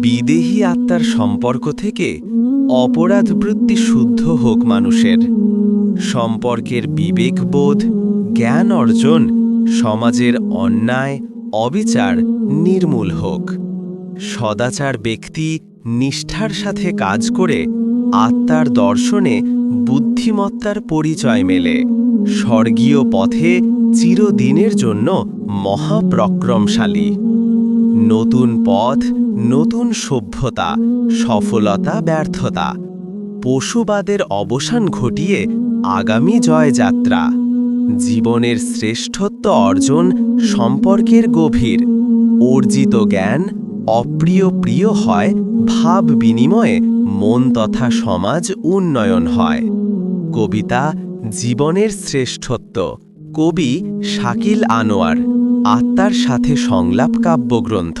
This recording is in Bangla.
বিদেহী আত্মার সম্পর্ক থেকে অপরাধবৃত্তি শুদ্ধ হোক মানুষের। সম্পর্কের বিবেকবোধ জ্ঞান অর্জন, সমাজের অন্যায়, অবিচার নির্মূল হোক। সদাচার ব্যক্তি নিষ্ঠার সাথে কাজ করে আত্মার দর্শনে বুদ্ধিমত্তার পরিচয় মেলে। স্বর্গীয় পথে চিরদিনের জন্য মহাপ্রক্রমশালী। নতুন পথ, নতুন সভ্যতা, সফলতা, ব্যর্থতা। পশুবাদের অবসান ঘটিয়ে আগামী জয়যাত্রা। জীবনের শ্রেষ্ঠত্ব অর্জন সম্পর্কের গভীর। অর্জিত জ্ঞান অপ্রিয় প্রিয় হয়, ভাব বিনিময়ে মন তথা সমাজ উন্নয়ন হয়। কবিতা জীবনের শ্রেষ্ঠত্ব। কবি শাকিল আনোয়ার। আত্মার সাথে সংলাপ কাব্যগ্রন্থ